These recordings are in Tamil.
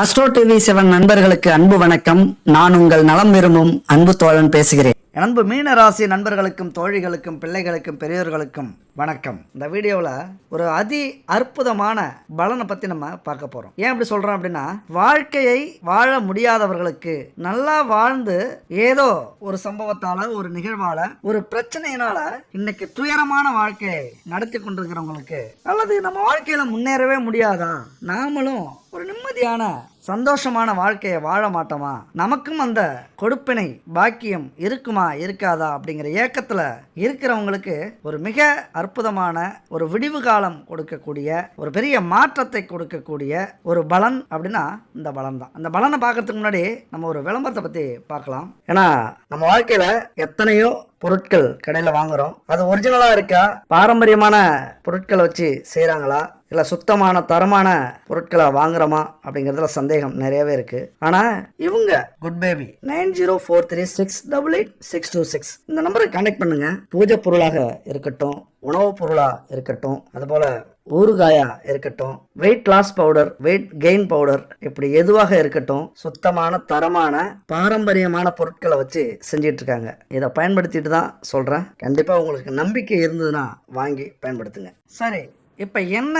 அஸ்ட்ரோ டிவி செவன் நண்பர்களுக்கு அன்பு வணக்கம். நான் உங்கள் நலம் விரும்பும் அன்பு தோழன் பேசுகிறேன். அன்பு மீன ராசி நண்பர்களுக்கும் தோழிகளுக்கும் பிள்ளைகளுக்கும் பெரியோர்களுக்கும் வணக்கம். இந்த வீடியோவில் ஒரு அதி அற்புதமான பலனை பற்றி நம்ம பார்க்க போகிறோம் ஏன் அப்படி சொல்கிறோம் அப்படின்னா வாழ்க்கையை வாழ முடியாதவர்களுக்கு நல்லா வாழ்ந்து ஏதோ ஒரு சம்பவத்தால் ஒரு நிகழ்வால் ஒரு பிரச்சனையினால் இன்னைக்கு துயரமான வாழ்க்கையை நடத்தி கொண்டிருக்கிறவங்களுக்கு அல்லது நம்ம வாழ்க்கையில் முன்னேறவே முடியாதா? நாமளும் ஒரு நிம்மதியான சந்தோஷமான வாழ்க்கையை வாழ மாட்டோமா? நமக்கும் அந்த கொடுப்பினை பாக்கியம் இருக்குமா இருக்காதா அப்படிங்கிற ஏக்கத்தில் இருக்கிறவங்களுக்கு ஒரு மிக அற்புதமான ஒரு விடிவு காலம் கொடுக்கக்கூடிய ஒரு பெரிய மாற்றத்தை கொடுக்கக்கூடிய ஒரு பலன் அப்படின்னா இந்த பலன் தான் அந்த பலனை பார்க்கறதுக்கு முன்னாடி நம்ம ஒரு விளம்பரத்தை பற்றி பார்க்கலாம். ஏன்னா நம்ம வாழ்க்கையில் எத்தனையோ பொருட்கள் கடையில் வாங்குறோம். அது ஒரிஜினலாக இருக்கா? பாரம்பரியமான பொருட்களை வச்சு செய்கிறாங்களா இல்லை சுத்தமான தரமான பொருட்களை வாங்குறோமா அப்படிங்கிறதுல சந்தேகம் நிறையவே இருக்கு. ஆனால் இவங்க good baby nine zero four three six double eight six two six இந்த நம்பரை கனெக்ட் பண்ணுங்க. பூஜை பொருளாக இருக்கட்டும் உணவுப் பொருளாக இருக்கட்டும் அதுபோல் ஊறுகாயா இருக்கட்டும் weight loss powder weight gain powder இப்படி எதுவாக இருக்கட்டும் சுத்தமான தரமான பாரம்பரியமான பொருட்களை வச்சு செஞ்சிட்டு இருக்காங்க இதை பயன்படுத்திட்டு தான் சொல்றேன். கண்டிப்பா உங்களுக்கு நம்பிக்கை இருந்ததுன்னா வாங்கி பயன்படுத்துங்க. சரி. இப்போ என்ன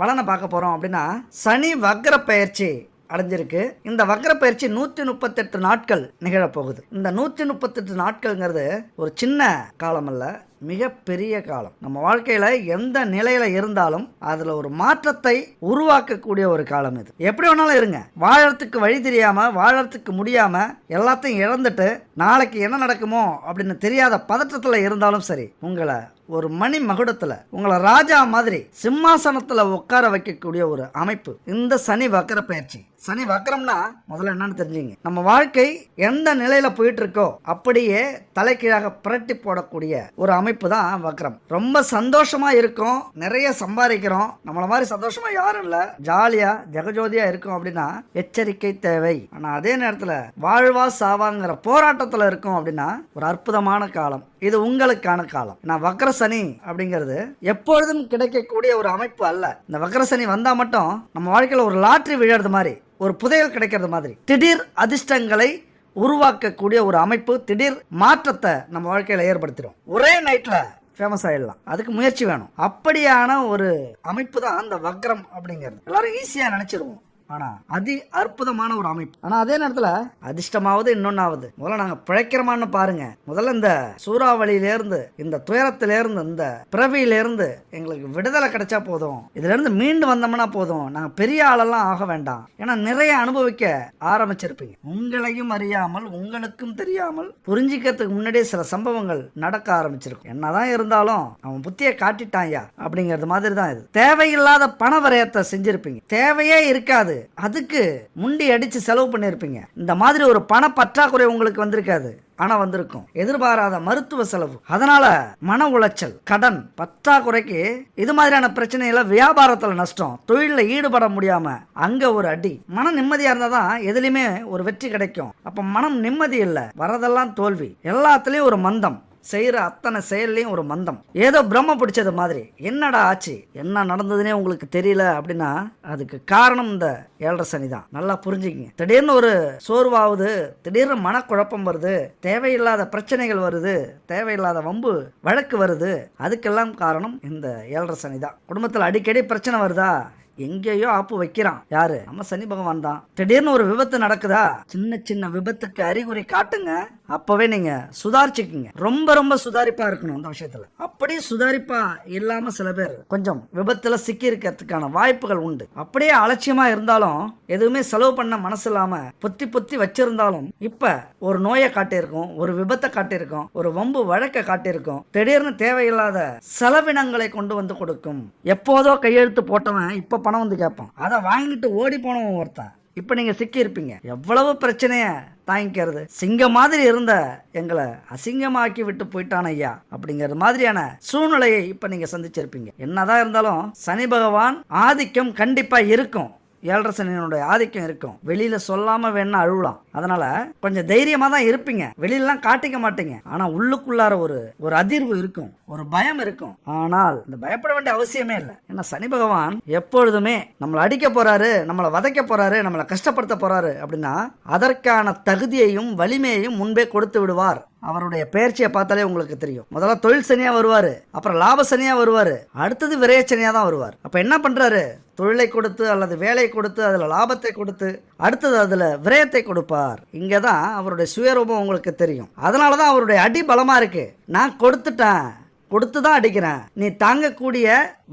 பலனை பார்க்க போகிறோம் அப்படின்னா சனி வக்ர பயிற்சி அடைஞ்சிருக்கு. இந்த வக்ர பயிற்சி நூற்றி முப்பத்தெட்டு நாட்கள் நிகழப்போகுது. இந்த நூற்றி முப்பத்தெட்டு நாட்கள்ங்கிறது ஒரு சின்ன காலம் அல்ல மிகப்பெரிய காலம். நம்ம வாழ்க்கையில் எந்த நிலையில் இருந்தாலும் அதில் ஒரு மாற்றத்தை உருவாக்கக்கூடிய ஒரு காலம் இது. எப்படி வேணாலும் இருங்க. வாழறதுக்கு வழி தெரியாமல் வாழறதுக்கு முடியாமல் எல்லாத்தையும் இழந்துட்டு நாளைக்கு என்ன நடக்குமோ அப்படின்னு தெரியாத பதற்றத்தில் இருந்தாலும் சரி உங்களை ஒரு மணி மகுடத்தில் உங்களை ராஜா மாதிரி சிம்மாசனத்தில் உட்கார வைக்கக்கூடிய ஒரு அமைப்பு. இந்த சனி வக்கர பயிற்சி. சனி வக்கரம்னா முதல்ல என்னன்னு தெரிஞ்சுங்க. நம்ம வாழ்க்கை எந்த நிலையில போயிட்டு இருக்கோ அப்படியே தலைகீழாக புரட்டி போடக்கூடிய ஒரு அமைப்பு தான் வக்கரம். ரொம்ப சந்தோஷமா இருக்கும் நிறைய சம்பாதிக்கிறோம். நம்மள மாதிரி சந்தோஷமா யாரும் இல்ல. ஜாலியா ஜெகஜோதியா இருக்கும் அப்படின்னா எச்சரிக்கை தேவை. ஆனா அதே நேரத்துல வாழ்வா சாவாங்கிற போராட்டத்துல இருக்கும் அப்படின்னா ஒரு அற்புதமான காலம். இது உங்களுக்கான காலம். நான் வக்ர சனி அப்படிங்கிறது எப்பொழுதும் கிடைக்கக்கூடிய ஒரு அமைப்பு அல்ல. இந்த வக்ர சனி வந்தா மட்டும் நம்ம வாழ்க்கையில் ஒரு லாட்ரி விழுறது மாதிரி ஒரு புதையல் கிடைக்கிறது மாதிரி திடீர் அதிர்ஷ்டங்களை உருவாக்கக்கூடிய ஒரு அமைப்பு திடீர் மாற்றத்தை நம்ம வாழ்க்கையில் ஏற்படுத்திடும் ஒரே நைட்டில் ஃபேமஸ் ஆயிடலாம். அதுக்கு முயற்சி வேணும். அப்படியான ஒரு அமைப்பு தான் அந்த வக்ரம் அப்படிங்கிறது. எல்லாரும் ஈஸியாக நினச்சிருவோம். ஆனால் அதி அற்புதமான ஒரு அமைப்பு. ஆனால் அதே நேரத்தில் அதிர்ஷ்டமாவது இன்னொன்னாவது. முதல்ல நாங்கள் பிழைக்கிறோமான்னு பாருங்க. முதல்ல இந்த சூறாவளியிலேருந்து இந்த துயரத்திலேருந்து இந்த பிறவியிலேருந்து எங்களுக்கு விடுதலை கிடைச்சா போதும். இதுலேருந்து மீண்டு வந்தோம்னா போதும். நாங்கள் பெரிய ஆளெல்லாம் ஆக வேண்டாம். ஏன்னா நிறைய அனுபவிக்க ஆரம்பிச்சிருப்பீங்க. உங்களையும் அறியாமல் உங்களுக்கும் தெரியாமல் புரிஞ்சிக்கிறதுக்கு முன்னாடியே சில சம்பவங்கள் நடக்க ஆரம்பிச்சிருக்கும். என்னதான் இருந்தாலும் அவன் புத்தியை காட்டிட்டான்யா அப்படிங்கிறது மாதிரி தான் இது. தேவையில்லாத பண வரையத்தை செஞ்சிருப்பீங்க. தேவையே இருக்காது. அதுக்கு முண்டி அடிச்சு செலவு பண்ணியிருப்பீங்க இந்த மாதிரி ஒரு பண பற்றாக்குறை உங்களுக்கு வந்திருக்காது. ஆனா வந்திருக்கும். எதிர்பாராத மருத்துவ செலவு. அதனால மன உளைச்சல் கடன் பற்றாக்குறைக்கு இது மாதிரியான பிரச்சனையில வியாபாரத்துல நஷ்டம் தொழிலில் ஈடுபட முடியாம அங்க ஒரு அடி. மன நிம்மதியா இருந்தால் தான் எதுலையுமே ஒரு வெற்றி கிடைக்கும். அப்போ மனம் நிம்மதி இல்லை. வரதெல்லாம் தோல்வி. எல்லாத்துலேயும் ஒரு மந்தம். செய்கிற அத்தனை செயல்லையும் ஒரு மந்தம். ஏதோ பிரம்ம பிடிச்சது மாதிரி. என்னடா ஆச்சு? என்ன நடந்ததுன்னே உங்களுக்கு தெரியல அப்படின்னா அதுக்கு காரணம் இந்த ஏழரை சனி தான். நல்லா புரிஞ்சுக்கிங்க. திடீர்னு ஒரு சோர்வாகுது. திடீர்னு மனக்குழப்பம் வருது. தேவையில்லாத பிரச்சனைகள் வருது. தேவையில்லாத வம்பு வழக்கு வருது. அதுக்கெல்லாம் காரணம் இந்த ஏழரை சனி தான். குடும்பத்தில் அடிக்கடி பிரச்சனை வருதா? எங்கேயோ ஆப்பு வைக்கிறான். யாரு? நம்ம சனி பகவான் தான். திடீர்னு ஒரு விபத்து நடக்குதா? சின்ன சின்ன விபத்துக்கு அறிகுறி காட்டுங்க. அப்பவே நீங்க சுதாரிச்சுக்குங்க. ரொம்ப ரொம்ப சுதாரிப்பா இருக்கணும் அந்த விஷயத்துல. அப்படியே சுதாரிப்பா இல்லாம சில பேர் கொஞ்சம் விபத்துல சிக்கி இருக்கிறதுக்கான வாய்ப்புகள் உண்டு. அப்படியே அலட்சியமா இருந்தாலும் எதுவுமே செலவு பண்ண மனசு இல்லாம பொத்தி பொத்தி வச்சிருந்தாலும் இப்ப ஒரு நோயை காட்டியிருக்கோம் ஒரு விபத்தை காட்டியிருக்கோம் ஒரு வம்பு வழக்கை காட்டியிருக்கோம். திடீர்னு தேவையில்லாத செலவினங்களை கொண்டு வந்து கொடுக்கும். எப்போதோ கையெழுத்து போட்டவன் இப்ப பணம் வந்து கேட்பான். அதை வாங்கிட்டு ஓடி போனவன் ஒருத்தன். இப்போ நீங்கள் சிக்கியிருப்பீங்க. எவ்வளவு பிரச்சனையை தாங்கிக்கிறது? சிங்கம் மாதிரி இருந்த எங்களை அசிங்கமாக்கி விட்டு போயிட்டான் ஐயா அப்படிங்கிறது மாதிரியான சூழ்நிலையை இப்போ நீங்கள் சந்திச்சிருப்பீங்க. என்னதான் இருந்தாலும் சனி பகவான் ஆதிக்கம் கண்டிப்பாக இருக்கும். ஏழரை சனியினுடைய ஆதிக்கம் இருக்கும். வெளியில சொல்லாம வேணா அழுவலாம். அதனால கொஞ்சம் தைரியமா தான் இருப்பீங்க. வெளியிலலாம் காட்டிக்க மாட்டீங்க. ஆனா உள்ளுக்குள்ளார ஒரு ஒரு அதிர்வு இருக்கும். ஒரு பயம் இருக்கும். ஆனால் இந்த பயப்பட வேண்டிய அவசியமே இல்லை. ஏன்னா சனி பகவான் எப்பொழுதுமே நம்மளை அடிக்க போறாரு நம்மளை வதைக்க போறாரு நம்மளை கஷ்டப்படுத்த போறாரு அப்படின்னா அதற்கான தகுதியையும் வலிமையையும் முன்பே கொடுத்து விடுவார். அவருடைய பயிற்சியை பார்த்தாலே உங்களுக்கு தெரியும். முதல்ல தொழில் சனியா வருவாரு. அப்புறம் லாப சனியா வருவாரு. அடுத்தது விரைய சனியா தான் வருவார். அப்ப என்ன பண்றாரு? தொழிலை கொடுத்து அல்லது வேலை கொடுத்து அதில் லாபத்தை கொடுத்து அடுத்தது அதில் விரயத்தை கொடுப்பார். இங்கே தான் அவருடைய சுயரூபம் உங்களுக்கு தெரியும். அதனால தான் அவருடைய அடி பலமாக இருக்குது நான் கொடுத்துட்டேன். கொடுத்து தான் அடிக்கிறேன். நீ தாங்கக்கூடிய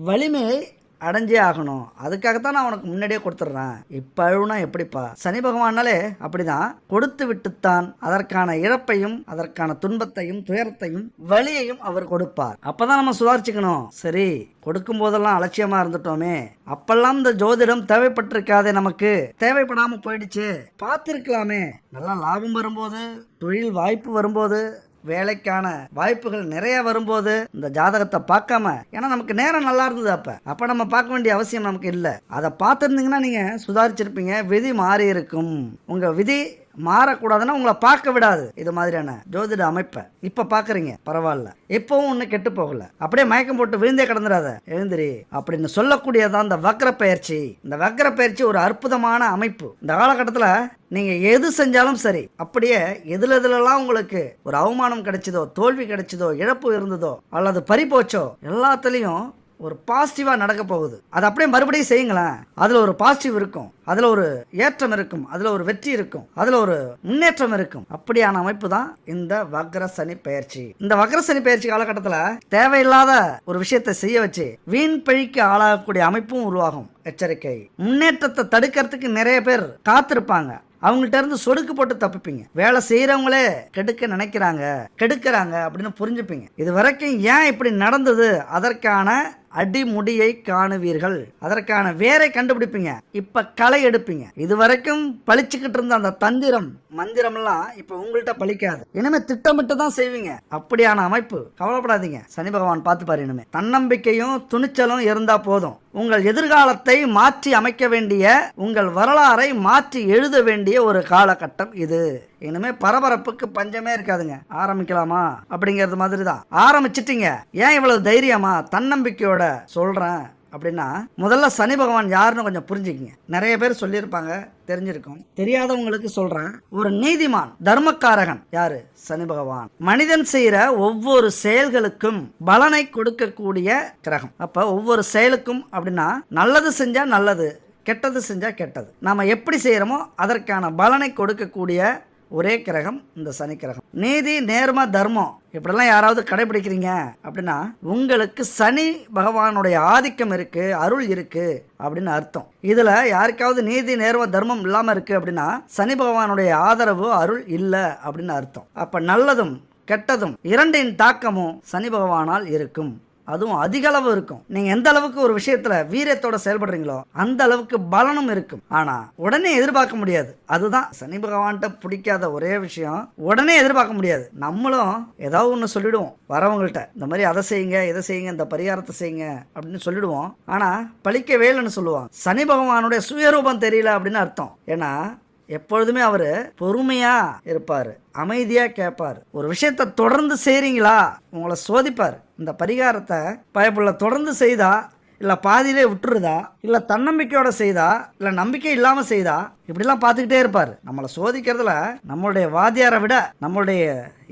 வலிமையை அடைஞ்சே ஆகணும். அதுக்காகத்தான் நான் உனக்கு முன்னாடியே கொடுத்துட்றேன். இப்போ அழுவுனா எப்படிப்பா? சனி பகவானாலே அப்படிதான். கொடுத்து விட்டுத்தான் அதற்கான இழப்பையும் அதற்கான துன்பத்தையும் துயரத்தையும் வலியையும் அவர் கொடுப்பார். அப்பதான் நம்ம சுதாரிச்சுக்கணும். சரி கொடுக்கும் போதெல்லாம் அலட்சியமா இருந்துட்டோமே. அப்பெல்லாம் இந்த ஜோதிடம் தேவைப்பட்டிருக்காதே நமக்கு. தேவைப்படாம போயிடுச்சு. பார்த்துருக்கலாமே. நல்லா லாபம் வரும்போது தொழில் வாய்ப்பு வரும்போது வேலைக்கான வாய்ப்புகள் நிறைய வரும்போது இந்த ஜாதகத்தை பார்க்காம ஏன்னா நமக்கு நேரம் நல்லா இருந்தது அப்ப. அப்ப நம்ம பார்க்க வேண்டிய அவசியம் நமக்கு இல்லை. அதை பார்த்துருந்தீங்கன்னா நீங்க சுதாரிச்சிருப்பீங்க. விதி மாறி இருக்கும் உங்க விதி மாறக்கூடாதுன்னா உங்களை பார்க்க விடாது. இது மாதிரியான ஜோதிட அமைப்பை இப்போ பார்க்குறீங்க. பரவாயில்ல. இப்போவும் ஒன்றும் கெட்டு போகல. அப்படியே மயக்கம் போட்டு விழுந்தே கிடந்துடாத எழுந்திரி அப்படின்னு சொல்லக்கூடியதான் இந்த வக்ர பயிற்சி. இந்த வக்ர பயிற்சி ஒரு அற்புதமான அமைப்பு. இந்த காலகட்டத்தில் நீங்கள் எது செஞ்சாலும் சரி அப்படியே எதில் எதுலலாம் உங்களுக்கு ஒரு அவமானம் கிடைச்சதோ தோல்வி கிடைச்சதோ இழப்பு இருந்ததோ அல்லது பறி போச்சோ எல்லாத்துலேயும் ஒரு பாசிட்டிவாக நடக்க போகுது. அது அப்படியே மறுபடியும் செய்யுங்களேன். அதில் ஒரு பாசிட்டிவ் இருக்கும். அதில் ஒரு ஏற்றம் இருக்கும். அதில் ஒரு வெற்றி இருக்கும். அதில் ஒரு முன்னேற்றம் இருக்கும். அப்படியான அமைப்பு தான் இந்த வக்ர சனி பயிற்சி. இந்த வக்ர சனி பயிற்சி காலகட்டத்தில் தேவையில்லாத ஒரு விஷயத்தை செய்ய வச்சு வீண் பழிக்கு ஆளாகக்கூடிய அமைப்பும் உருவாகும். எச்சரிக்கை. முன்னேற்றத்தை தடுக்கிறதுக்கு நிறைய பேர் காத்திருப்பாங்க. அவங்கள்ட்ட இருந்து சொடுக்கு போட்டு தப்பிப்பீங்க. வேலை செய்கிறவங்களே கெடுக்க நினைக்கிறாங்க. கெடுக்கிறாங்க அப்படின்னு புரிஞ்சுப்பீங்க. இது வரைக்கும் ஏன் இப்படி நடந்தது? அதற்கான அடிமுடியை காணுவீர்கள். அதற்கான வேரை கண்டுபிடிப்பீங்க. இப்ப களை எடுப்பீங்க. இது வரைக்கும் பழிச்சுக்கிட்டு இருந்த அந்த தந்திரம் மந்திரம்லாம் இப்ப உங்கள்கிட்ட பழிக்காது இனிமே திட்டமிட்டு தான் செய்வீங்க. அப்படியான அமைப்பு. கவலைப்படாதீங்க. சனி பகவான் பார்த்து பாரு இனிமே. தன்னம்பிக்கையும் துணிச்சலும் இருந்தா போதும். உங்கள் எதிர்காலத்தை மாற்றி அமைக்க வேண்டிய உங்கள் வரலாறை மாற்றி எழுத வேண்டிய ஒரு காலகட்டம் இது. இனிமே பரபரப்புக்கு பஞ்சமே இருக்காதுங்க. ஆரம்பிக்கலாமா? அப்படிங்கிறது மாதிரி தான் ஆரம்பிச்சிட்டீங்க. ஏன் இவ்வளவு தைரியமா தன்னம்பிக்கையோட சொல்றேன்? அப்படின்னா முதல்ல சனி பகவான் யாருன்னு கொஞ்சம் புரிஞ்சுக்கிங்க. நிறைய பேர் சொல்லியிருப்பாங்க தெரிஞ்சிருக்கும். தெரியாதவங்களுக்கு சொல்றேன். ஒரு நீதிமான் தர்மக்காரகன் யாரு? சனி பகவான். மனிதன் செய்யற ஒவ்வொரு செயல்களுக்கும் பலனை கொடுக்கக்கூடிய கிரகம். அப்ப ஒவ்வொரு செயலுக்கும் அப்படின்னா நல்லது செஞ்சா நல்லது கெட்டது செஞ்சால் கெட்டது. நாம் எப்படி செய்கிறோமோ அதற்கான பலனை கொடுக்கக்கூடிய ஒரே கிரகம் இந்த சனி கிரகம். நீதி நேர்ம தர்மம் இப்படிலாம் யாராவது கடைபிடிக்கிறீங்க அப்படின்னா உங்களுக்கு சனி பகவானுடைய ஆதிக்கம் இருக்கு அருள் இருக்கு அப்படின்னு அர்த்தம். இதுல யாருக்காவது நீதி நேர்ம தர்மம் இல்லாம இருக்கு அப்படின்னா சனி பகவானுடைய ஆதரவு அருள் இல்லை அப்படின்னு அர்த்தம். அப்ப நல்லதும் கெட்டதும் இரண்டின் தாக்கமும் சனி பகவானால் இருக்கும். அதுவும் அதிக அளவு இருக்கும். நீங்க எந்த அளவுக்கு ஒரு விஷயத்துல வீரியத்தோட செயல்படுறீங்களோ அந்த அளவுக்கு பலனும் இருக்கும். ஆனா உடனே எதிர்பார்க்க முடியாது. அதுதான் சனி பகவான்கிட்ட பிடிக்காத ஒரே விஷயம். உடனே எதிர்பார்க்க முடியாது. நம்மளும் ஏதாவது ஒன்று சொல்லிடுவோம். வரவங்கள்ட்ட இந்த மாதிரி அதை செய்யுங்க இதை செய்யுங்க இந்த பரிகாரத்தை செய்யுங்க அப்படின்னு சொல்லிடுவோம். ஆனா பழிக்கவே இல்லைன்னு சொல்லுவாங்க. சனி பகவானுடைய சுயரூபம் தெரியல அப்படின்னு அர்த்தம். ஏன்னா எப்பொழுதுமே அவர் பொறுமையா இருப்பார் அமைதியா கேட்பார் ஒரு விஷயத்தை தொடர்ந்து செய்றீங்களா? உங்களை சோதிப்பார். இந்த பரிகாரத்தை பயப்புள்ள தொடர்ந்து செய்தா? இல்லை பாதியிலே விட்டுருதா? இல்லை தன்னம்பிக்கையோட செய்தா? இல்லை நம்பிக்கை இல்லாமல் செய்தா? இப்படிலாம் பார்த்துக்கிட்டே இருப்பார். நம்மளை சோதிக்கிறதுல நம்மளுடைய வாத்தியாரை விட நம்மளுடைய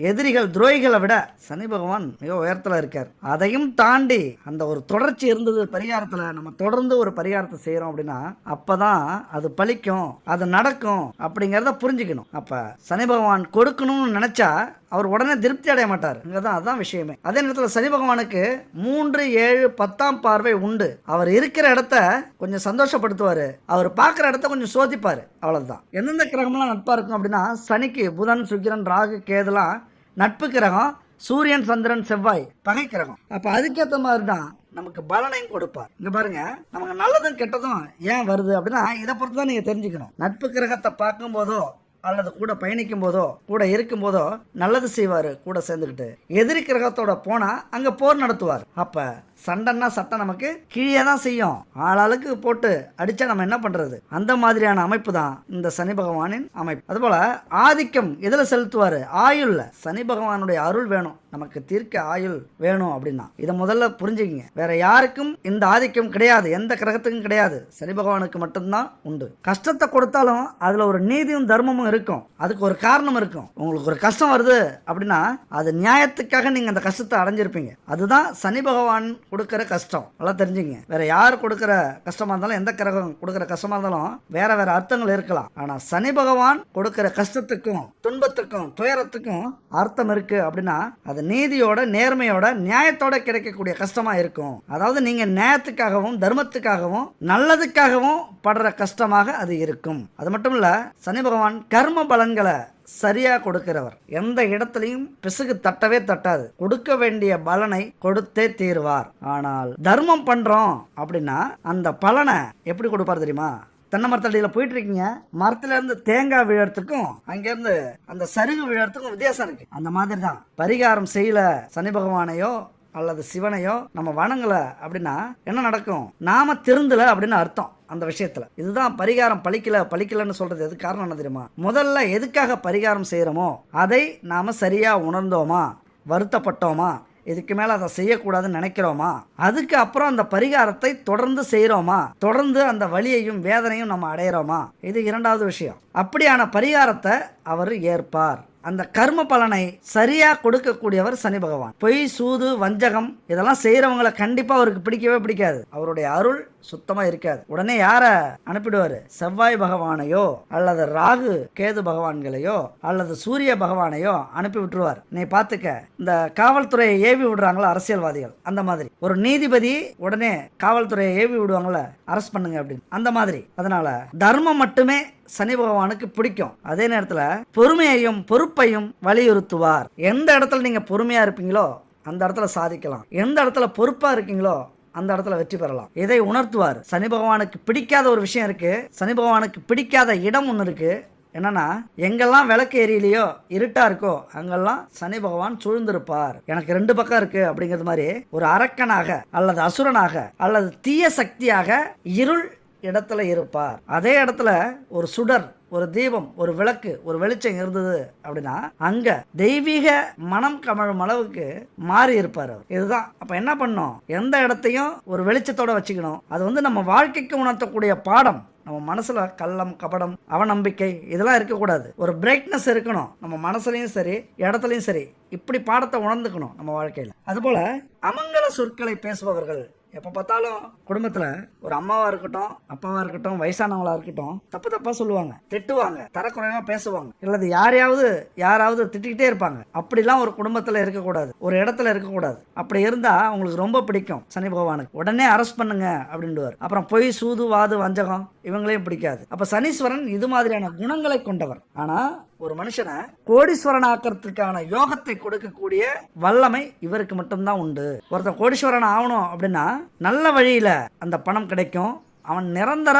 எதிரிகள் துரோகிகளை விட சனி பகவான் மிக உயரத்தில் இருக்கார். அதையும் தாண்டி அந்த ஒரு தொடர்ச்சி இருந்தது பரிகாரத்தில் நம்ம தொடர்ந்து ஒரு பரிகாரத்தை செய்கிறோம் அப்படின்னா அப்போ தான் அது பழிக்கும் அது நடக்கும் அப்படிங்கிறத புரிஞ்சுக்கணும். அப்போ சனி பகவான் கொடுக்கணும்னு நினச்சா அவர் உடனே திருப்தி அடைய மாட்டார். இங்கதான் அதுதான் விஷயமே. அதே நேரத்தில் சனி பகவானுக்கு மூன்று ஏழு பத்தாம் பார்வை உண்டு. அவர் இருக்கிற இடத்த கொஞ்சம் சந்தோஷப்படுத்துவார். அவர் பார்க்குற இடத்த கொஞ்சம் சோதிப்பார். அவ்வளோதான் எந்தெந்த கிரகம்லாம் நட்பாக இருக்கும் அப்படின்னா சனிக்கு புதன் சுக்கிரன் ராகு கேதுலாம் நட்பு கிரகம் சூரியன் சந்திரன் செவ்வாய் பகை கிரகம். அப்போ அதுக்கேற்ற மாதிரி தான் நமக்கு பலனையும் கொடுப்பார். இங்கே பாருங்க நமக்கு நல்லதும் கெட்டதும் ஏன் வருது அப்படின்னா இதை பொறுத்து தான் நீங்கள் தெரிஞ்சுக்கணும். நட்பு கிரகத்தை பார்க்கும் போதோ அல்லது கூட பயணிக்கும் போதோ கூட இருக்கும் போதோ நல்லது செய்வார் கூட சேர்ந்துக்கிட்டு. எதிரி கிரகத்தோட போனால் அங்கே போர் நடத்துவார். அப்போ சண்டைன்னா சட்டை நமக்கு கீழே தான் செய்யும். ஆளாளுக்கு போட்டு அடிச்சா நம்ம என்ன பண்றது? அந்த மாதிரியான அமைப்பு தான் இந்த சனி பகவானின் அமைப்பு. அதுபோல ஆதிக்கம் இதில் செலுத்துவாரு? ஆயுள்ல. சனி பகவானுடைய அருள் வேணும். நமக்கு தீர்க்க ஆயுள் வேணும் அப்படின்னா. இதை முதல்ல புரிஞ்சுக்கிங்க. வேற யாருக்கும் இந்த ஆதிக்கம் கிடையாது. எந்த கிரகத்துக்கும் கிடையாது. சனி பகவானுக்கு மட்டும்தான் உண்டு. கஷ்டத்தை கொடுத்தாலும் அதுல ஒரு நீதியும் தர்மமும் இருக்கும். அதுக்கு ஒரு காரணம் இருக்கும். உங்களுக்கு ஒரு கஷ்டம் வருது அப்படின்னா அது நியாயத்துக்காக நீங்க அந்த கஷ்டத்தை அடைஞ்சிருப்பீங்க. அதுதான் சனி பகவான் கொடுக்குற கஷ்டம். நல்லா தெரிஞ்சுங்க. வேற யார் கொடுக்குற கஷ்டமா இருந்தாலும் எந்த கிரகம் கொடுக்குற கஷ்டமா இருந்தாலும் வேற வேற அர்த்தங்கள் இருக்கலாம். ஆனா சனி பகவான் கொடுக்குற கஷ்டத்துக்கும் துன்பத்துக்கும் துயரத்துக்கும் அர்த்தம் இருக்கு அப்படின்னா அது நீதியோட நேர்மையோட நியாயத்தோட கிடைக்கக்கூடிய கஷ்டமா இருக்கும். அதாவது நீங்க நியாயத்துக்காகவும் தர்மத்துக்காகவும் நல்லதுக்காகவும் படுற கஷ்டமாக அது இருக்கும். அது மட்டும் இல்ல சனி பகவான் கர்ம பலன்களை சரியா கொடுக்கிறவர். எந்த இடத்துலையும் பிசுகு தட்டவே தட்டாது. கொடுக்க வேண்டிய பலனை கொடுத்தே தீர்வார். ஆனால் தர்மம் பண்றோம் அப்படின்னா அந்த பலனை எப்படி கொடுப்பார் தெரியுமா? தென்னை மரத்தடியில் போயிட்டு இருக்கீங்க மரத்துல இருந்து தேங்காய் விழறதுக்கும் அங்கேருந்து அந்த சருகு விழறதுக்கும் வித்தியாசம் இருக்கு. அந்த மாதிரி தான் பரிகாரம் செய்யல சனி பகவானையோ அல்லது சிவனையோ நம்ம வணங்கல அப்படின்னா என்ன நடக்கும்? நாம திருந்தல அப்படின்னு அர்த்தம். அந்த விஷயத்துல. இதுதான் பரிகாரம் பழிக்கல பழிக்கலன்னு சொல்றது எது காரணம் என்ன தெரியுமா? முதல்ல எதுக்காக பரிகாரம் செய்யறோமோ அதை நாம சரியா உணர்ந்தோமா? வருத்தப்பட்டோமா? இதுக்கு மேல அதை செய்யக்கூடாதுன்னு நினைக்கிறோமா? அதுக்கு அப்புறம் அந்த பரிகாரத்தை தொடர்ந்து செய்கிறோமா தொடர்ந்து அந்த வலியையும் வேதனையும் நம்ம அடையிறோமா? இது இரண்டாவது விஷயம். அப்படியான பரிகாரத்தை அவர் ஏற்பார். அந்த கர்ம பலனை சரியாக கொடுக்கக்கூடியவர் சனி பகவான். பொய் சூது வஞ்சகம் இதெல்லாம் செய்யறவங்களை கண்டிப்பா அவருக்கு பிடிக்கவே பிடிக்காது. அவருடைய அருள் சுத்தமா இருக்காது. உடனே யார அனுப்பிடுவாரு? செவ்வாய் பகவானையோ அல்லது ராகு கேது பகவான்களையோ அல்லது சூரிய பகவானையோ அனுப்பி விட்டுருவார். நீ பாத்துக்க இந்த காவல்துறையை ஏவி விடுறாங்களா அரசியல்வாதிகள். அந்த மாதிரி. ஒரு நீதிபதி உடனே காவல்துறையை ஏவி விடுவாங்கள அரெஸ்ட் பண்ணுங்க அப்படின்னு. அந்த மாதிரி. அதனால தர்மம் மட்டுமே சனி பகவானுக்கு பிடிக்கும். அதே நேரத்தில் பொறுமையையும் பொறுப்பையும் வலியுறுத்துவார். எந்த இடத்துல நீங்கள் பொறுமையாக இருப்பீங்களோ அந்த இடத்துல சாதிக்கலாம். எந்த இடத்துல பொறுப்பாக இருக்கீங்களோ அந்த இடத்துல வெற்றி பெறலாம். இதை உணர்த்துவார். சனி பகவானுக்கு பிடிக்காத ஒரு விஷயம் இருக்கு. சனி பகவானுக்கு பிடிக்காத இடம் ஒன்று இருக்கு. என்னன்னா எங்கெல்லாம் விளக்கு எரியலையோ இருட்டா இருக்கோ அங்கெல்லாம் சனி பகவான் சூழ்ந்திருப்பார். எனக்கு ரெண்டு பக்கம் இருக்கு அப்படிங்கிறது மாதிரி ஒரு அரக்கனாக அல்லது அசுரனாக அல்லது தீய சக்தியாக இருள் இடத்துல இருப்பார். அதே இடத்துல ஒரு சுடர் ஒரு தீபம் ஒரு விளக்கு ஒரு வெளிச்சம் இருந்தது அப்படின்னா அங்க தெய்வீக மனம் கமழும் அளவுக்கு மாறி இருப்பார் இதுதான். அப்ப என்ன பண்ணும் எந்த இடத்தையும் ஒரு வெளிச்சத்தோட வச்சுக்கணும். அது வந்து நம்ம வாழ்க்கைக்கு உணர்த்தக்கூடிய பாடம். நம்ம மனசுல கள்ளம் கபடம் அவநம்பிக்கை இதெல்லாம் இருக்கக்கூடாது. ஒரு பிரைட்னஸ் இருக்கணும். நம்ம மனசுலையும் சரி இடத்துலையும் சரி. இப்படி பாடத்தை உணர்ந்துக்கணும் நம்ம வாழ்க்கையில். அதுபோல் அமங்கல சொற்களை பேசுபவர்கள் எப்போ பார்த்தாலும் குடும்பத்தில் ஒரு அம்மாவாக இருக்கட்டும் அப்பாவாக இருக்கட்டும் வயசானவங்களாக இருக்கட்டும் தப்பு தப்பாக சொல்லுவாங்க திட்டுவாங்க தரக்குறைவாக பேசுவாங்க. இல்லது யாரையாவது யாராவது திட்டிக்கிட்டே இருப்பாங்க. அப்படிலாம் ஒரு குடும்பத்தில் இருக்கக்கூடாது. ஒரு இடத்துல இருக்கக்கூடாது. அப்படி இருந்தால் அவங்களுக்கு ரொம்ப பிடிக்கும் சனி பகவானுக்கு. உடனே அரெஸ்ட் பண்ணுங்க அப்படின்டுவார். அப்புறம் பொய் சூது வாது வஞ்சகம் இவங்களையும் பிடிக்காது. அப்போ சனீஸ்வரன் இது மாதிரியான குணங்களை கொண்டவர். ஆனால் ஒரு மனுஷனை கோடீஸ்வரன் ஆக்கிறதுக்கான யோகத்தை கொடுக்கக்கூடிய வல்லமை இவருக்கு மட்டும்தான் உண்டு. ஒருத்தன் கோடீஸ்வரன் ஆகணும் அப்படின்னா நல்ல வழியில் அந்த பணம் கிடைக்கும். அவன் நிரந்தர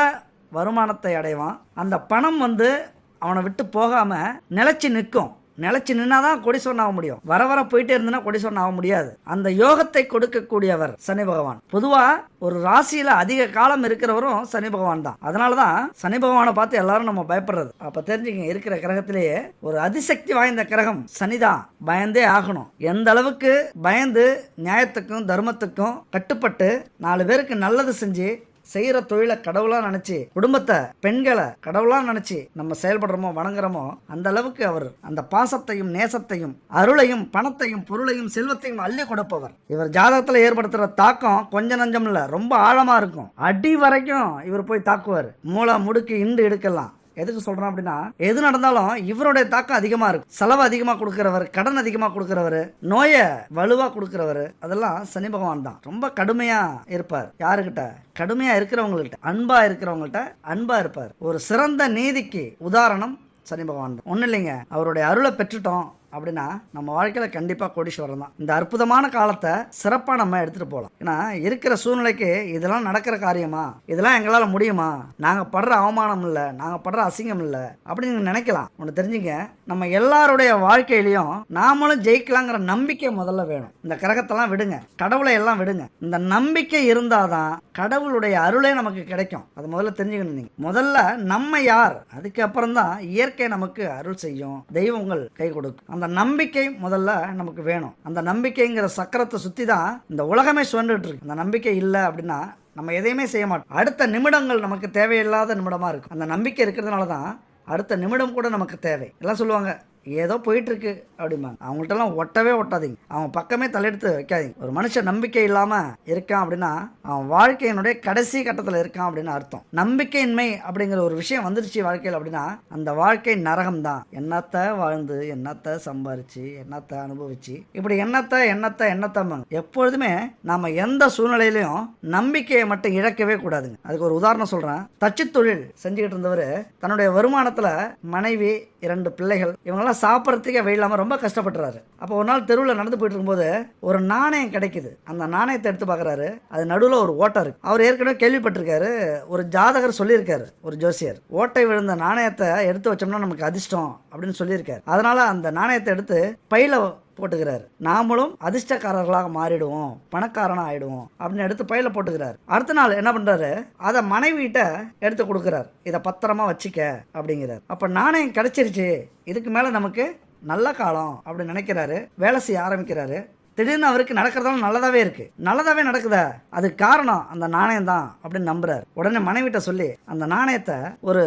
வருமானத்தை அடைவான். அந்த பணம் வந்து அவனை விட்டு போகாமல் நிலச்சி நிற்கும். நிலைச்சு நின்னாதான் கொடிசோன் ஆக முடியும். வர வர போயிட்டே இருந்தனா கொடிசோன் ஆக முடியாது. அந்த யோகத்தை கொடுக்கக்கூடியவர் சனி பகவான். பொதுவா ஒரு ராசியில அதிக காலம் இருக்கிறவரும் சனி பகவான் தான். அதனாலதான் சனி பகவானை பார்த்து எல்லாரும் நம்ம பயப்படுறது. அப்ப தெரிஞ்சுங்க இருக்கிற கிரகத்திலேயே ஒரு அதிசக்தி வாய்ந்த கிரகம் சனிதான் பயந்தே ஆகணும். எந்த அளவுக்கு பயந்து நியாயத்துக்கும் தர்மத்துக்கும் கட்டுப்பட்டு நாலு பேருக்கு நல்லது செஞ்சு செய்யற தொழிலை கடவுளா நினைச்சு குடும்பத்தை பெண்களை கடவுளா நினைச்சு நம்ம செயல்படுறோமோ வணங்குறோமோ அந்த அளவுக்கு அவர் அந்த பாசத்தையும் நேசத்தையும் அருளையும் பணத்தையும் பொருளையும் செல்வத்தையும் அள்ளி கொடுப்பவர். இவர் ஜாதகத்துல ஏற்படுத்துற தாக்கம் கொஞ்ச நஞ்சம் இல்ல ரொம்ப ஆழமா இருக்கும். அடி வரைக்கும் இவர் போய் தாக்குவார். மூளை முடுக்கு இண்டு எடுக்கலாம் எதுக்கு சொல்றேன் அப்படின்னா எது நடந்தாலும் இவருடைய தாக்கம் அதிகமா இருக்கும் செலவு அதிகமா கொடுக்கிறவர் கடன் அதிகமா கொடுக்கிறவர் நோயை வலுவா கொடுக்கிறவர் அதெல்லாம் சனி பகவான் தான். ரொம்ப கடுமையா இருப்பார். யாருக்கிட்ட? கடுமையா இருக்கிறவங்கள்ட்ட அன்பா இருக்கிறவங்கள்ட்ட அன்பா இருப்பார். ஒரு சிறந்த நீதிக்கு உதாரணம் சனி பகவான் தான். ஒன்றும் இல்லைங்க. அவருடைய அருளை பெற்றுட்டோம். அப்படின்னா நம்ம வாழ்க்கையில் கண்டிப்பாக கோடீஸ்வரம் தான். இந்த அற்புதமான காலத்தை சிறப்பாக நம்ம எடுத்துகிட்டு போகலாம் ஏன்னா இருக்கிற சூழ்நிலைக்கு இதெல்லாம் நடக்கிற காரியமா? இதெல்லாம் எங்களால் முடியுமா? நாங்கள் படுற அவமானம் இல்லை நாங்கள் படுற அசிங்கம் இல்லை அப்படின்னு நீங்கள் நினைக்கலாம். ஒன்று தெரிஞ்சுங்க நம்ம எல்லாருடைய வாழ்க்கையிலையும் நாமளும் ஜெயிக்கலாங்கிற நம்பிக்கை முதல்ல வேணும். இந்த கிரகத்தெல்லாம் விடுங்க கடவுளை எல்லாம் விடுங்க. இந்த நம்பிக்கை இருந்தால் தான் கடவுளுடைய அருளே நமக்கு கிடைக்கும். அது முதல்ல தெரிஞ்சுக்கணும் நீங்கள் முதல்ல நம்ம யார்? அதுக்கப்புறம் தான் இயற்கை நமக்கு அருள் செய்யும். தெய்வங்கள் கை கொடுக்கும். அந்த நம்பிக்கை முதல்ல நமக்கு வேணும். அந்த நம்பிக்கைங்கிற சக்கரத்தை சுற்றி தான் இந்த உலகமே சுழண்டுட்டு இருக்கு அந்த நம்பிக்கை இல்லை அப்படின்னா நம்ம எதையுமே செய்ய மாட்டோம். அடுத்த நிமிடங்கள் நமக்கு தேவையில்லாத நிமிடமாக இருக்கும். அந்த நம்பிக்கை இருக்கிறதுனால தான் அடுத்த நிமிடம் கூட நமக்கு தேவை. எல்லாம் சொல்லுவாங்க ஏதோ போயிட்டுருக்கு அப்படிம்பாங்க. அவங்கள்ட்டலாம் ஒட்டவே ஒட்டாதீங்க. அவன் பக்கமே தலையெடுத்து வைக்காதீங்க. ஒரு மனுஷன் நம்பிக்கை இல்லாமல் இருக்கான் அப்படின்னா அவன் வாழ்க்கையினுடைய கடைசி கட்டத்தில் இருக்கான் அப்படின்னு அர்த்தம். நம்பிக்கையின்மை அப்படிங்கிற ஒரு விஷயம் வந்துருச்சு வாழ்க்கையில் அப்படின்னா அந்த வாழ்க்கை நரகம் தான் என்னத்தை வாழ்ந்து என்னத்தை சம்பாரிச்சு என்னத்தை அனுபவிச்சு இப்படி என்னத்தை எண்ணத்தை எண்ணத்தம்பாங்க எப்பொழுதுமே நம்ம எந்த சூழ்நிலையிலையும் நம்பிக்கையை மட்டும் இழக்கவே கூடாதுங்க. அதுக்கு ஒரு உதாரணம் சொல்கிறேன் தச்சு தொழில் செஞ்சுக்கிட்டு இருந்தவர் தன்னுடைய வருமானத்தில் மனைவி இரண்டு பிள்ளைகள் இவங்களாம் இவங்கெல்லாம் சாப்பிட்றதுக்கே வழி இல்லாமல் ரொம்ப கஷ்டப்பட்டுறாரு. அப்போ ஒரு நாள் தெருவில் நடந்து போயிட்டு இருக்கும்போது ஒரு நாணயம் கிடைக்குது. அந்த நாணயத்தை எடுத்து பார்க்குறாரு அது நடுவில் ஒரு ஓட்டை இருக்கு. அவர் ஏற்கனவே கேள்விப்பட்டிருக்காரு. ஒரு ஜாதகர் சொல்லியிருக்காரு ஒரு ஜோசியர். ஓட்டை விழுந்த நாணயத்தை எடுத்து வச்சோம்னா நமக்கு அதிர்ஷ்டம் அப்படின்னு சொல்லியிருக்காரு. அதனால அந்த நாணயத்தை எடுத்து பையில போட்டுக்கிறார். நாமளும் அதிர்ஷ்டக்காரர்களாக மாறிடுவோம். பணக்காரனா ஆயிடுவோம். அப்படின்னு எடுத்து பையில போட்டுக்கிறார். அடுத்த நாள் என்ன பண்றாரு? அதை மனைவிட்ட எடுத்து கொடுக்குறாரு. இதை பத்திரமா வச்சுக்க அப்படிங்கிறார். அப்ப நாணயம் கிடைச்சிருச்சு. இதுக்கு மேல நமக்கு நல்ல காலம் அப்படின்னு நினைக்கிறாரு. வேலை செய்ய ஆரம்பிக்கிறாரு. திடீர்னு அவருக்கு நடக்கிறதால நல்லதாவே இருக்கு. நல்லதாவே நடக்குதா? அதுக்கு காரணம் அந்த நாணயம் தான் அப்படின்னு நம்புறாரு. உடனே மனைவிட்ட சொல்லி அந்த நாணயத்தை ஒரு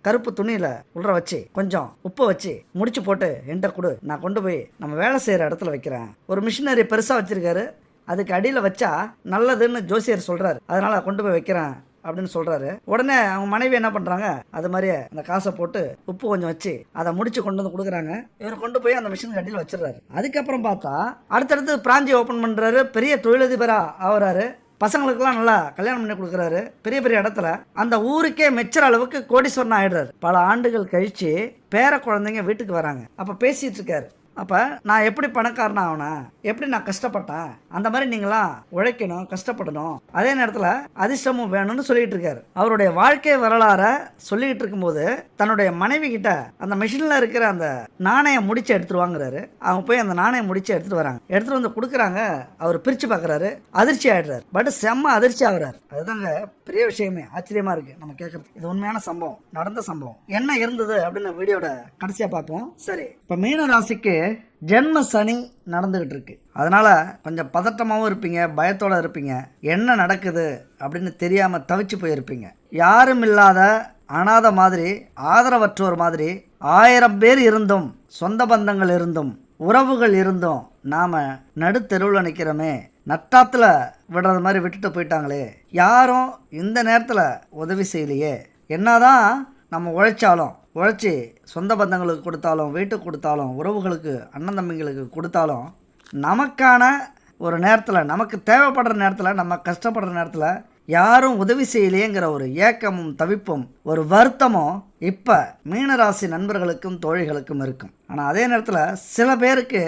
கருப்பு துணியில் உள்ள வச்சு கொஞ்சம் உப்பை வச்சு முடிச்சு போட்டு என்கிட்ட கொடு. நான் கொண்டு போய் நம்ம வேலை செய்கிற இடத்துல வைக்கிறேன். ஒரு மிஷினரி பெருசாக வச்சுருக்காரு. அதுக்கு அடியில் வச்சா நல்லதுன்னு ஜோசியர் சொல்றாரு. அதனால் கொண்டு போய் வைக்கிறேன். அப்படின்னு சொல்கிறாரு உடனே அவங்க மனைவி என்ன பண்ணுறாங்க அது மாதிரியே அந்த காசை போட்டு உப்பு கொஞ்சம் வச்சு அதை முடிச்சு கொண்டு வந்து கொடுக்குறாங்க. இவர் கொண்டு போய் அந்த மிஷின் அடியில் வச்சிடுறாரு. அதுக்கப்புறம் பார்த்தா அடுத்தடுத்து பிராஞ்சி ஓப்பன் பண்ணுறாரு பெரிய தொழிலதிபராக ஆகுறாரு. பசங்களுக்கெல்லாம் நல்லா கல்யாணம் பண்ணி கொடுக்குறாரு. பெரிய பெரிய இடத்துல அந்த ஊருக்கே மெச்சுற அளவுக்கு கோடீஸ்வரன் ஆயிடுறாரு. பல ஆண்டுகள் கழிச்சு பேர குழந்தைங்க வீட்டுக்கு வராங்க. அப்போ பேசிகிட்டு இருக்காரு. அப்போ நான் எப்படி பணக்காரன் ஆகணும் எப்படி நான் கஷ்டப்பட்டேன் அந்த மாதிரி நீங்களாம் உழைக்கணும் கஷ்டப்படணும். அதே நேரத்தில் அதிர்ஷ்டமும் வேணும்னு சொல்லிட்டு இருக்காரு. அவருடைய வாழ்க்கை வரலாற சொல்லிக்கிட்டு இருக்கும்போது தன்னுடைய மனைவி கிட்ட அந்த மிஷினில் இருக்கிற அந்த நாணயம் முடிச்சு எடுத்துட்டு வாங்குறாரு. அவங்க போய் அந்த நாணயம் முடிச்சு எடுத்துட்டு வராங்க. எடுத்துட்டு வந்து கொடுக்குறாங்க. அவர் பிரிச்சு பார்க்குறாரு அதிர்ச்சி ஆயிடுறாரு. பட் செம்ம அதிர்ச்சி ஆகுறாரு. அதுதாங்க பெரிய விஷயமே ஆச்சரியமா இருக்கு நம்ம கேட்கறது இது உண்மையான சம்பவம் நடந்த சம்பவம். என்ன இருந்தது அப்படின்னு வீடியோட கடைசியா பார்ப்போம். சரி இப்போ மீன ராசிக்கு ஜென்ம சனி நடந்துகிட்டு இருக்கு. அதனால கொஞ்சம் பதட்டமாகவும் இருப்பீங்க பயத்தோட இருப்பீங்க. என்ன நடக்குது அப்படின்னு தெரியாம தவிச்சு போயிருப்பீங்க. யாரும் இல்லாத அனாதை மாதிரி ஆதரவற்றோர் மாதிரி ஆயிரம் பேர் இருந்தும் சொந்த பந்தங்கள் இருந்தும் உறவுகள் இருந்தும் நாம் நடுத்தெருவில் நிற்கிறோமே நட்டாத்தில் விடுறது மாதிரி விட்டுட்டு போயிட்டாங்களே. யாரும் இந்த நேரத்தில் உதவி செய்யலையே. என்னதான் நம்ம உழைச்சாலும் உழைச்சி சொந்த பந்தங்களுக்கு கொடுத்தாலும் வீட்டுக்கு கொடுத்தாலும் உறவுகளுக்கு அண்ணன் தம்பிங்களுக்கு கொடுத்தாலும் நமக்கான ஒரு நேரத்தில் நமக்கு தேவைப்படுற நேரத்தில் நம்ம கஷ்டப்படுற நேரத்தில் யாரும் உதவி செய்யலையேங்கிற ஒரு ஏக்கமும் தவிப்பும் ஒரு வருத்தமும் இப்போ மீனராசி நண்பர்களுக்கும் தோழிகளுக்கும் இருக்கும். ஆனால் அதே நேரத்தில் சில பேருக்கு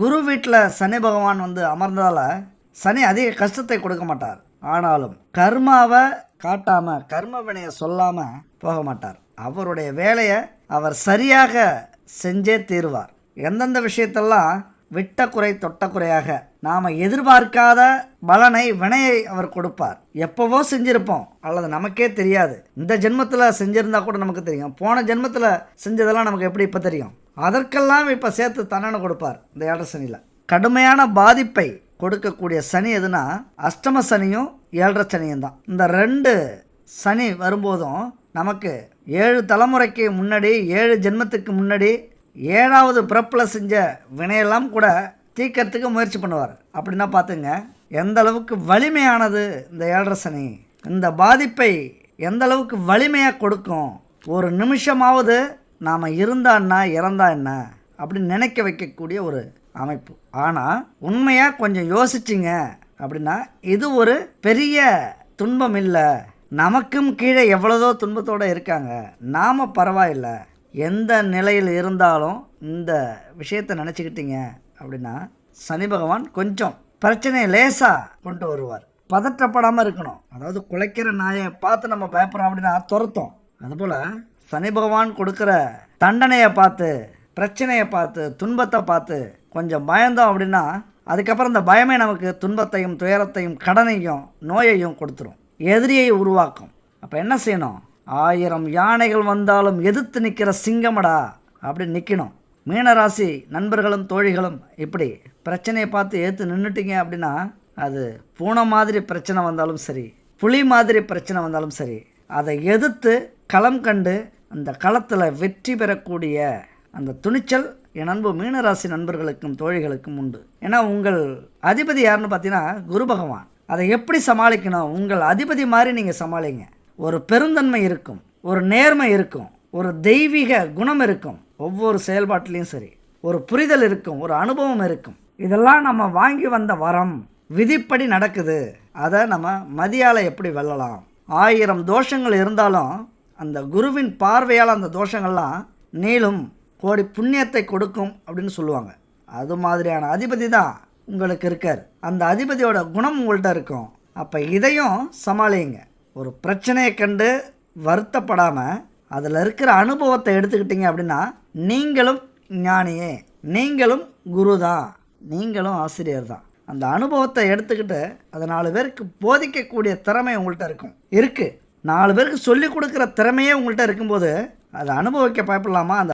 குரு வீட்டில் சனி பகவான் வந்து அமர்ந்ததால் சனி அதிக கஷ்டத்தை கொடுக்க மாட்டார். ஆனாலும் கர்மாவை காட்டாமல் கர்ம வினையை சொல்லாமல் போக மாட்டார். அவருடைய வேலையை அவர் சரியாக செஞ்சே தீருவார். எந்தெந்த விஷயத்தெல்லாம் விட்ட குறை தொட்ட குறையாக நாம் எதிர்பார்க்காத பலனை வினையை அவர் கொடுப்பார். எப்போவோ செஞ்சுருப்போம். அல்லது நமக்கே தெரியாது. இந்த ஜென்மத்தில் செஞ்சுருந்தா கூட நமக்கு தெரியும். போன ஜென்மத்தில் செஞ்சதெல்லாம் நமக்கு எப்படி இப்போ தெரியும்? அதற்கெல்லாம் இப்போ சேர்த்து தண்டனை கொடுப்பார் இந்த ஏழரை சனியில். கடுமையான பாதிப்பை கொடுக்கக்கூடிய சனி எதுனா அஷ்டம சனியும் ஏழரை சனியும் தான். இந்த ரெண்டு சனி வரும்போதும் நமக்கு ஏழு தலைமுறைக்கு முன்னாடி ஏழு ஜென்மத்துக்கு முன்னாடி ஏழாவது பிறப்பில் செஞ்ச வினையெல்லாம் கூட தீக்கிறதுக்கு முயற்சி பண்ணுவார். அப்படின்னா பார்த்துங்க எந்த அளவுக்கு வலிமையானது இந்த ஏழரை சனி? இந்த பாதிப்பை எந்த அளவுக்கு வலிமையாக கொடுக்கும்? ஒரு நிமிஷமாவது நாம் இருந்தா என்ன இறந்தா என்ன? அப்படின்னு நினைக்க வைக்கக்கூடிய ஒரு அமைப்பு. ஆனால் உண்மையாக கொஞ்சம் யோசிச்சிங்க அப்படின்னா இது ஒரு பெரிய துன்பம் இல்லை. நமக்கும் கீழே எவ்வளோதோ துன்பத்தோடு இருக்காங்க. நாம் பரவாயில்லை. எந்த நிலையில் இருந்தாலும் இந்த விஷயத்தை நினச்சிக்கிட்டீங்க அப்படின்னா சனி பகவான் கொஞ்சம் பிரச்சனையை லேசாக கொண்டு வருவார். பதற்றப்படாமல் இருக்கணும். அதாவது குலைக்கிற நாயை பார்த்து நம்ம பயப்படுறோம் அப்படின்னா துரத்தோம். அதுபோல் சனி பகவான் கொடுக்குற தண்டனையை பார்த்து பிரச்சனையை பார்த்து துன்பத்தை பார்த்து கொஞ்சம் பயந்தோம் அப்படின்னா அதுக்கப்புறம் இந்த பயமே நமக்கு துன்பத்தையும் துயரத்தையும் கடனையும் நோயையும் கொடுத்துரும். எதிரியை உருவாக்கும். அப்போ என்ன செய்யணும்? ஆயிரம் யானைகள் வந்தாலும் எதிர்த்து நிற்கிற சிங்கமடா அப்படி நிற்கணும் மீனராசி நண்பர்களும் தோழிகளும் இப்படி பிரச்சனையை பார்த்து ஏற்று நின்றுட்டீங்க அப்படின்னா அது பூனை மாதிரி பிரச்சனை வந்தாலும் சரி புலி மாதிரி பிரச்சனை வந்தாலும் சரி அதை எதிர்த்து களம் கண்டு அந்த களத்தில் வெற்றி பெறக்கூடிய அந்த துணிச்சல் என் அன்பு மீனராசி நண்பர்களுக்கும் தோழிகளுக்கும் உண்டு. ஏன்னா உங்கள் அதிபதி யாருன்னு பார்த்தீங்கன்னா குரு பகவான். அதை எப்படி சமாளிக்கணும்? உங்கள் அதிபதி மாதிரி நீங்கள் சமாளிங்க. ஒரு பெருந்தன்மை இருக்கும் ஒரு நேர்மை இருக்கும் ஒரு தெய்வீக குணம் இருக்கும். ஒவ்வொரு செயல்பாட்டிலையும் சரி ஒரு புரிதல் இருக்கும் ஒரு அனுபவம் இருக்கும். இதெல்லாம் நம்ம வாங்கி வந்த வரம் விதிப்படி நடக்குது. அதை நம்ம மதியால் எப்படி வெல்லலாம்? ஆயிரம் தோஷங்கள் இருந்தாலும் அந்த குருவின் பார்வையால் அந்த தோஷங்கள்லாம் நீளும் கோடி புண்ணியத்தை கொடுக்கும் அப்படின்னு சொல்லுவாங்க. அது மாதிரியான அதிபதி தான் உங்களுக்கு இருக்கார். அந்த அதிபதியோட குணம் உங்கள்கிட்ட இருக்கும். அப்போ இதையும் சமாளிங்க. ஒரு பிரச்சனையை கண்டு வருத்தப்படாமல் அதில் இருக்கிற அனுபவத்தை எடுத்துக்கிட்டீங்க அப்படின்னா நீங்களும் ஞானியே நீங்களும் குரு தான் நீங்களும் ஆசிரியர் தான். அந்த அனுபவத்தை எடுத்துக்கிட்டு அதை நாலு பேருக்கு போதிக்கக்கூடிய திறமை உங்கள்கிட்ட இருக்கும். இருக்குது நாலு பேருக்கு சொல்லிக் கொடுக்குற திறமையே உங்கள்கிட்ட இருக்கும்போது அதை அனுபவிக்க பயப்படலாமா? அந்த